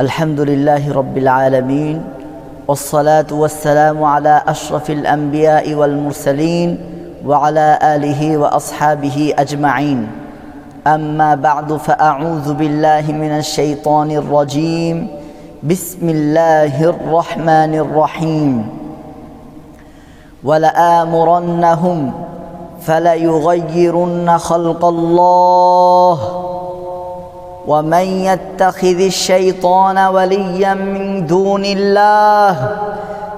الحمد لله رب العالمين والصلاة والسلام على أشرف الأنبياء والمرسلين وعلى آله وأصحابه أجمعين. أما بعد فأعوذ بالله من الشيطان الرجيم. بسم الله الرحمن الرحيم. ولآمرنهم فليغيرن خلق الله ومن يتخذ الشيطان وليا من دون الله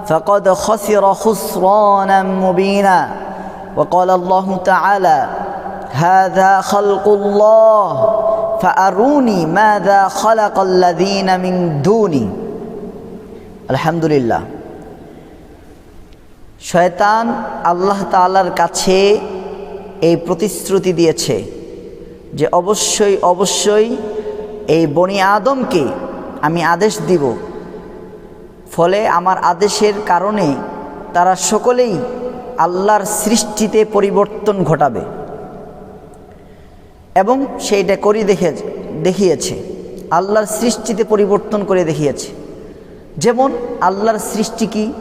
فقد خسر خسرانا مبينا وقال الله تعالى هذا خلق الله فأروني ماذا خلق الذين من دوني الحمد لله শয়তান আল্লাহ তাআলার কাছে এই প্রতিশ্রুতি দিয়েছে যে অবশ্যই অবশ্যই এই বনি আদমকে আমি আদেশ দিব। ফলে আমার আদেশের কারণে তারা সকলেই আল্লাহর সৃষ্টিতে পরিবর্তন ঘটাবে এবং সেইটা করি দেখে, দেখিয়েছে। আল্লাহর সৃষ্টিতে পরিবর্তন করে দেখিয়েছে। যেমন আল্লাহর সৃষ্টি কি?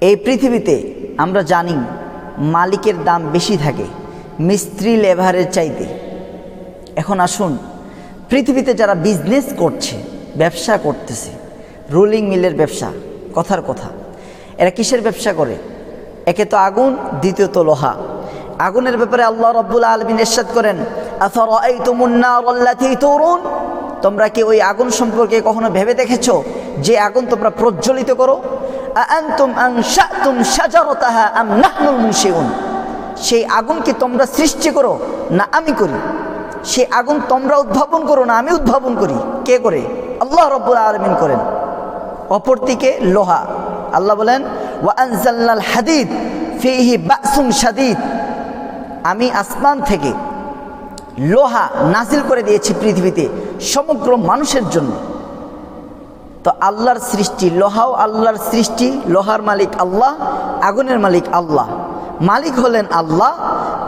এই পৃথিবীতে আমরা জানি মালিকের দাম বেশি থাকে। মিস্ত্রি লেভারের চাইতে। এখন আসুন, পৃথিবীতে যারা বিজনেস করছে, ব্যবসা করতেছে রুলিং মিলের ব্যবসা, কথার কথা, এরা কিসের ব্যবসা করে? একে তো আগুন, দ্বিতীয়ত লোহা। আগুনের ব্যাপারে আল্লাহ রব্বুল আলমিন এরশাদ করেন তরুণ তোমরা কি ওই আগুন সম্পর্কে কখনো ভেবে দেখেছ? যে আগুন তোমরা প্রজ্বলিত করো? আনতুম আনশাতুম শাজারাতাহা আম নাহনুল মুনশিউন? সেই আগুন কি তোমরা সৃষ্টি করো, না আমি করি। সেই আগুন তোমরা উদ্ভাবন করো, না আমি উদ্ভাবন করি। কে করে? আল্লাহ রব্বুল আলমিন করেন। অপরদিকে লোহা। আল্লাহ বলেন, ওয়া আনজালনাল হাদিদ ফিহি বাসুন শাদিদ। আমি আসমান থেকে লোহা নাজিল করে দিয়েছি পৃথিবীতে সমগ্র মানুষের জন্য। তো আল্লাহর সৃষ্টি, লোহাও আল্লাহর সৃষ্টি, লোহার মালিক আল্লাহ, আগুনের মালিক আল্লাহ। মালিক হলেন আল্লাহ।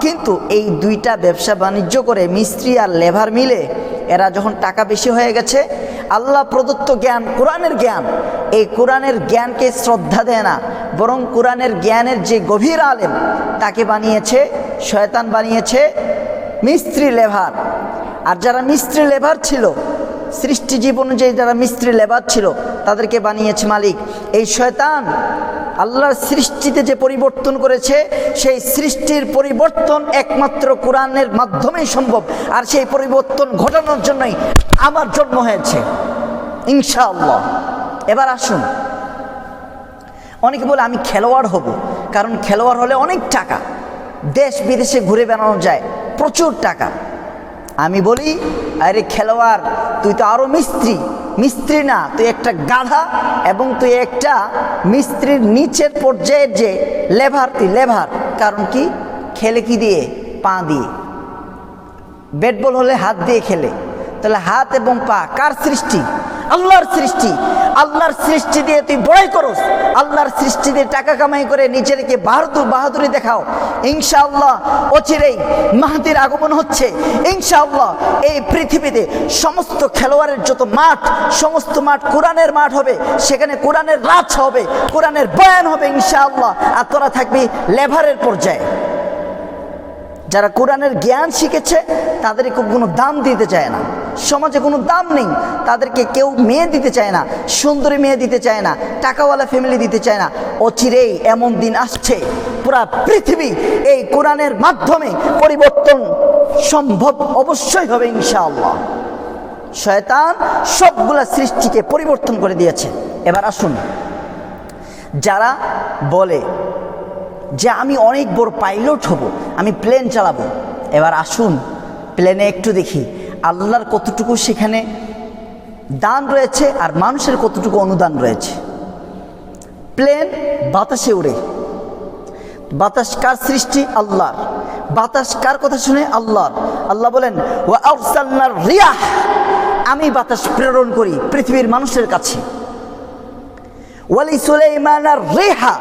কিন্তু এই দুইটা ব্যবসা বাণিজ্য করে মিস্ত্রি আর লেভার মিলে এরা যখন টাকা বেশি হয়ে গেছে, আল্লাহ প্রদত্ত জ্ঞান কোরআনের জ্ঞান। এই কোরআনের জ্ঞানকে শ্রদ্ধা দেয় না, বরং কোরআনের জ্ঞানের যে গভীর আলেম, তাকে বানিয়েছে, শয়তান বানিয়েছে মিস্ত্রি লেভার আর যারা মিস্ত্রি লেভার ছিল সৃষ্টি সৃষ্টিজীব অনুযায়ী যারা মিস্ত্রি লেবার ছিল, তাদেরকে বানিয়েছে মালিক। এই শয়তান আল্লাহর সৃষ্টিতে যে পরিবর্তন করেছে, সেই সৃষ্টির পরিবর্তন একমাত্র কোরআনের মাধ্যমেই সম্ভব। আর সেই পরিবর্তন ঘটানোর জন্যই আমার জন্ম হয়েছে। ইনশাআল্লাহ। এবার আসুন। অনেকে বলে, আমি খেলোয়াড় হব। কারণ খেলোয়াড় হলে অনেক টাকা। দেশ বিদেশে ঘুরে বেড়ানো যায়, প্রচুর টাকা। আমি বলি, আরে খেলোয়াড়, তুই তো আরও মিস্ত্রি। মিস্ত্রি না, তুই একটা গাধা এবং তুই একটা মিস্ত্রির নিচের পর্যায়ের যে লেভার, তুই লেভার। কারণ কি? খেলে কি দিয়ে? পা দিয়ে। ব্যাট বল হলে হাত দিয়ে খেলে। তাহলে হাত এবং পা কার সৃষ্টি? আল্লাহর সৃষ্টি। আল্লাহর সৃষ্টি দিয়ে তুই বড়াই করস। আল্লাহর সৃষ্টি দিয়ে টাকা কামাই করে নিজেরকে বাহাদুর, বাহাদুরি দেখাও। ইনশাআল্লাহ অচিরেই মাহাতির আগমন হচ্ছে। ইনশাআল্লাহ এই পৃথিবীতে সমস্ত খেলোয়াড়ের যত মাঠ, সমস্ত মাঠ কোরআনের মাঠ হবে, সেখানে কোরআনের রাজ হবে, কোরআনের বয়ান হবে ইনশাআল্লাহ। আর তোরা থাকবি লেভারের পর্যায়ে। যারা কোরআনের জ্ঞান শিখেছে, তাদেরকে কোনো দাম দিতে চায় না। সমাজে কোনো দাম নেই, তাদেরকে কেউ মেয়ে দিতে চায় না, সুন্দরী মেয়ে দিতে চায় না, টাকাওয়ালা ফ্যামিলি দিতে চায় না। অচিরেই এমন দিন আসছে, পুরা পৃথিবী এই কোরআনের মাধ্যমে পরিবর্তন সম্ভব অবশ্যই হবে ইনশাআল্লাহ। শয়তান সবগুলা সৃষ্টিকে পরিবর্তন করে দিয়েছে। এবার আসুন, যারা বলে যে আমি অনেক বড় পাইলট হব, আমি প্লেন চালাবো। এবার আসুন, প্লেনে একটু দেখি, আল্লাহর কতটুকু সেখানে দান রয়েছে আর মানুষের কতটুকু অনুদান রয়েছে। প্লেন বাতাসে উড়ে। বাতাস কার সৃষ্টি? আল্লাহর। বাতাস কার কথা শুনে? আল্লাহর। আল্লাহ বলেন ও আউসাল্লার রিয়াহ। আমি বাতাস প্রেরণ করি পৃথিবীর মানুষের কাছে। ওয়ালি সুলাইমানার রেহা।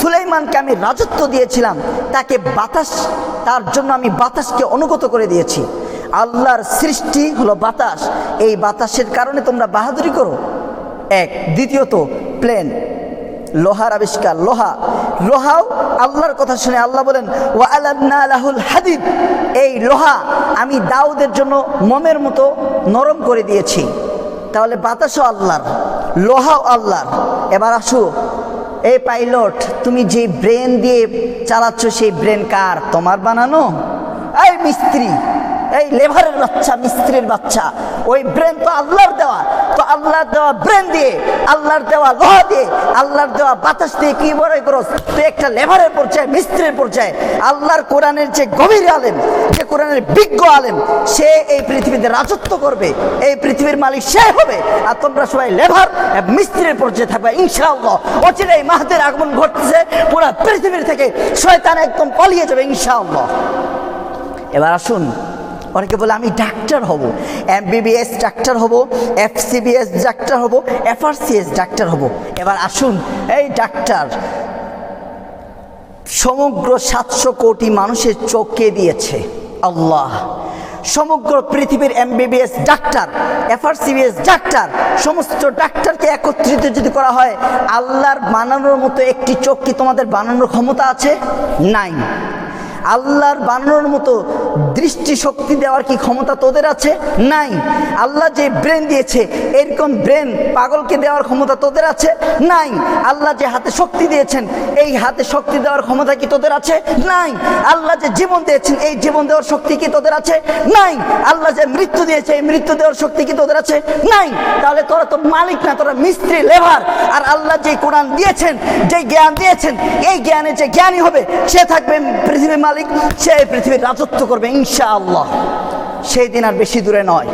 সুলাইমানকে আমি রাজত্ব দিয়েছিলাম, তাকে বাতাস, তার জন্য আমি বাতাসকে অনুগত করে দিয়েছি। আল্লাহর সৃষ্টি হলো বাতাস। এই বাতাসের কারণে তোমরা বাহাদুরি করো। এক। দ্বিতীয়ত, প্লেন। লোহার আবিষ্কার, লোহা। লোহাও আল্লাহর কথা শুনে আল্লাহ বলেন ওয়া আলান্না লাহুল হাদিদ। এই লোহা আমি দাউদের জন্য মমের মতো নরম করে দিয়েছি। তাহলে বাতাসও আল্লাহর, লোহাও আল্লাহর। এবার আসো এই পাইলট তুমি যে ব্রেন দিয়ে চালাচ্ছ সেই ব্রেন কার? তোমার বানানো? এই মিস্ত্রি! এই লেভারের বাচ্চা, মিস্ত্রির বাচ্চা, ওই ব্রেন তো আল্লাহর দেওয়া। তো আল্লাহর দেওয়া ব্রেন দিয়ে, আল্লাহর দেওয়া লোহা দিয়ে, আল্লাহর দেওয়া বাতাস দিয়ে কি বড় করস তুই একটা লেভারের পর্যায়ে, মিস্ত্রির পর্যায়ে, আল্লাহর কোরআনের যে গভীর আলেম, যে কোরআনের বিজ্ঞ আলেম, সে এই পৃথিবীতে রাজত্ব করবে, এই পৃথিবীর মালিক সে হবে। আর তোমরা সবাই লেভার মিস্ত্রির পর্যায়ে থাকবে, ইনশাআল্লাহ। অচিরে এই মাহাদের আগমন ঘটতেছে, পুরো পৃথিবীর থেকে শয়তান একদম পালিয়ে যাবে, ইনশাআল্লাহ। এবার আসুন অনেকে বলে, আমি ডাক্তার হব, এমবিবিএস ডাক্তার হব, এফসিবিএস ডাক্তার হব, এফআরসিএস ডাক্তার হব। এবার আসুন, এই ডাক্তার, সমগ্র সাতশো কোটি মানুষের চোখকে দিয়েছে। আল্লাহ, সমগ্র পৃথিবীর এমবিবিএস ডাক্তার, এফআরসিবিএস ডাক্তার, সমস্ত ডাক্তারকে একত্রিত যদি করা হয়, আল্লাহর বানানোর মতো একটি চোখ কি তোমাদের বানানোর ক্ষমতা আছে? নাই। আল্লাহর বানানোর মতো দৃষ্টি শক্তি দেওয়ার কি ক্ষমতা তোদের আছে? নাই। আল্লাহ যে ব্রেন দিয়েছে, এরকম ব্রেন পাগলকে দেওয়ার ক্ষমতা তোদের আছে? নাই। আল্লাহ যে হাতে শক্তি দিয়েছেন, এই হাতে শক্তি দেওয়ার ক্ষমতা কি তোদের আছে? নাই। আল্লাহ যে জীবন দিয়েছেন, এই জীবন দেওয়ার শক্তি কি তোদের আছে? নাই। আল্লাহ যে মৃত্যু দিয়েছে, এই মৃত্যু দেওয়ার শক্তি কি তোদের আছে? নাই। তাহলে তোরা তো মালিক না, তোরা মিস্ত্রি লেভার আর আল্লাহ যে কোরআন দিয়েছেন, যে জ্ঞান দিয়েছেন, এই জ্ঞানে যে জ্ঞানী হবে, সে থাকবে পৃথিবীর মালিক, সে পৃথিবীর রাজত্ব করবে ইনশাআল্লাহ। সেই দিন আর বেশি দূরে নয়।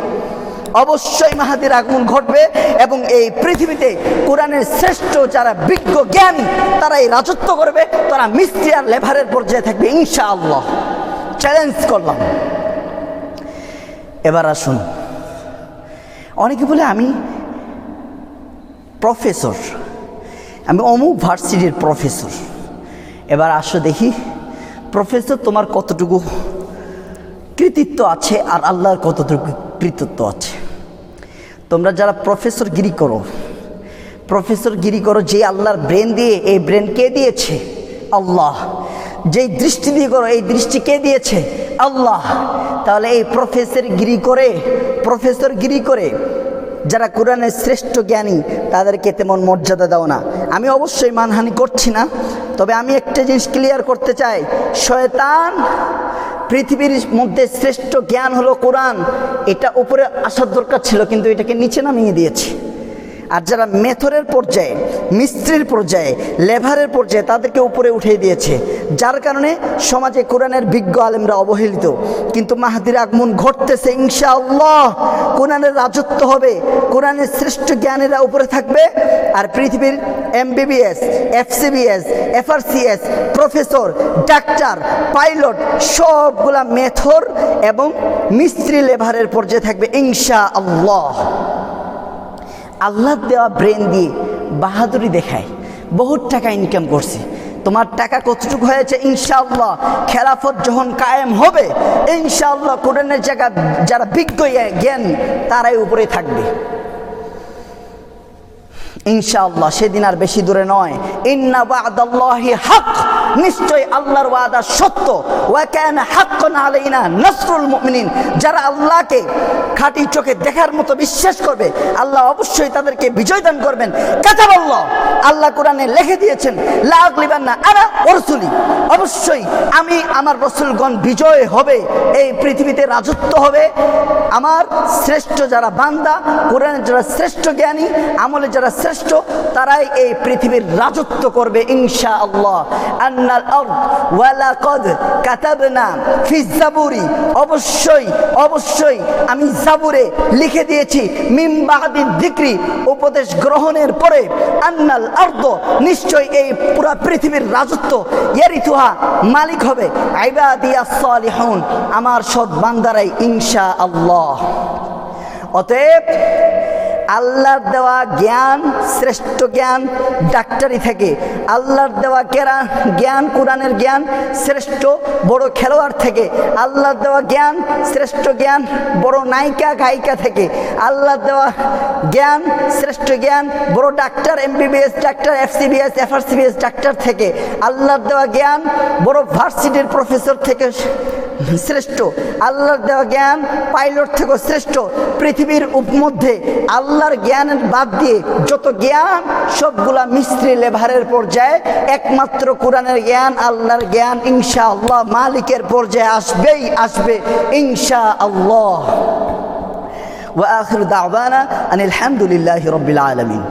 অবশ্যই মাহাদির আগমন ঘটবে এবং এই পৃথিবীতে কোরআনের শ্রেষ্ঠ যারা বিজ্ঞ জ্ঞানী তারা এই রাজত্ব করবে, তারা মিস্ত্রি আর লেভারের পর্যায়ে থাকবে ইনশাআল্লাহ। চ্যালেঞ্জ করলাম। এবার আসুন। অনেকে বলে, আমি প্রফেসর আমি অমুক ভার্সিটির প্রফেসর এবার আসো দেখি। প্রফেসর তোমার কতটুকু কৃতিত্ব আছে আর আল্লাহর কতটুকু কৃতিত্ব আছে? তোমরা যারা প্রফেসর গিরি করো প্রফেসর গিরি করো, যে আল্লাহর ব্রেন দিয়ে, এই ব্রেন কে দিয়েছে? আল্লাহ। যেই দৃষ্টি দিয়ে করো, এই দৃষ্টি কে দিয়েছে? আল্লাহ। তাহলে এই প্রফেসর গিরি করে প্রফেসর গিরি করে, যারা কোরআনের শ্রেষ্ঠ জ্ঞানী, তাদেরকে তেমন মর্যাদা দাও না। আমি অবশ্যই মানহানি করছি না। তবে আমি একটা জিনিস ক্লিয়ার করতে চাই। শয়তান পৃথিবীর মধ্যে শ্রেষ্ঠ জ্ঞান হলো কোরআন। এটা উপরে আসার দরকার ছিল, কিন্তু এটাকে নিচে নামিয়ে দিয়েছে। আর যারা মেথরের পর্যায়ে, মিস্ত্রির পর্যায়ে লেভারের পর্যায়ে তাদেরকে উপরে উঠিয়ে দিয়েছে। যার কারণে সমাজে কোরআনের বিজ্ঞ আলেমরা অবহেলিত। কিন্তু মাহাদির আগমন ঘটতেছে, ইনশাআল্লাহ। কোরআনের রাজত্ব হবে, কোরআনের শ্রেষ্ঠ জ্ঞানীরা উপরে থাকবে। আর পৃথিবীর MBBS, FCBS, FRCS, professor, doctor, pilot, সবগুলা মেথর এবং মিস্ত্রি লেভারের পর্যায়ে থাকবে ইনশা আল্লাহ আল্লাহ দেওয়া ব্রেন দিয়ে বাহাদুরি দেখায়, বহুত টাকা ইনকাম করছে। তোমার টাকা কতটুকু হয়েছে? ইনশাআল্লাহ খেলাফত যখন কায়েম হবে, ইনশাআল্লাহ কোরআনের জায়গা যারা বিজ্ঞ জ্ঞান, তারাই উপরে থাকবে। ইনশাআল্লাহ, সেদিন আর বেশি দূরে নয়। ইন্না হক নিশ্চয় আল্লাহর ওয়াদা সত্য। ওয়া আলাইনা নাসরুল মুমিনিন, যারা আল্লাহকে খাঁটি চোখে দেখার মতো বিশ্বাস করবে, আল্লাহ অবশ্যই তাদেরকে বিজয় দান করবেন। আল্লাহ কোরআনে লিখে দিয়েছেন, লা আগলিবান্না আনা ওরসুলি অবশ্যই আমি আমার রসুলগণ বিজয় হবে, এই পৃথিবীতে রাজত্ব হবে। আমার শ্রেষ্ঠ যারা বান্দা, কোরআনের যারা শ্রেষ্ঠ জ্ঞানী, আমলে যারা তারাই এই পৃথিবীর রাজত্ব করবে ইনশা আল্লাহ আন্নাল আরদ ওয়ালাকাদ কাতাবনা ফি জাবুরি। অবশ্যই অবশ্যই আমি জাবুরে লিখে দিয়েছি মিম বাহাদিন দিক্রি উপদেশ গ্রহণের পরে। আন্নাল আর্দ নিশ্চয় এই পুরা পৃথিবীর রাজত্ব, ইয়ারিথুহা মালিক হবে। আমার সৎ বান্দারাই ইনশা আল্লাহ অতএব আল্লাহর দেওয়া জ্ঞান শ্রেষ্ঠ জ্ঞান ডাক্তারি থেকে। আল্লাহর দেওয়া কেরা জ্ঞান, কোরআনের জ্ঞান শ্রেষ্ঠ বড় খেলোয়াড় থেকে। আল্লাহর দেওয়া জ্ঞান শ্রেষ্ঠ জ্ঞান বড় নায়িকা, গায়িকা থেকে। আল্লাহর দেওয়া জ্ঞান শ্রেষ্ঠ জ্ঞান বড় doctor, MBBS doctor, FCBS, FRCBS doctor থেকে। আল্লাহর দেওয়া জ্ঞান বড় ভার্সিটির প্রফেসর থেকে শ্রেষ্ঠ আল্লাহর দেওয়া জ্ঞান পাইলট থেকেও শ্রেষ্ঠ পৃথিবীর মধ্যে আল্লাহর জ্ঞানের বাদ দিয়ে যত জ্ঞান সবগুলা মিস্ত্রি লেভারের পর্যায়ে একমাত্র কোরআনের জ্ঞান আল্লাহর জ্ঞান ইনশা আল্লাহ মালিকের পর্যায়ে আসবেই আসবে ইনশা আল্লাহ وآخر دعوانا أن الحمد لله رب العالمين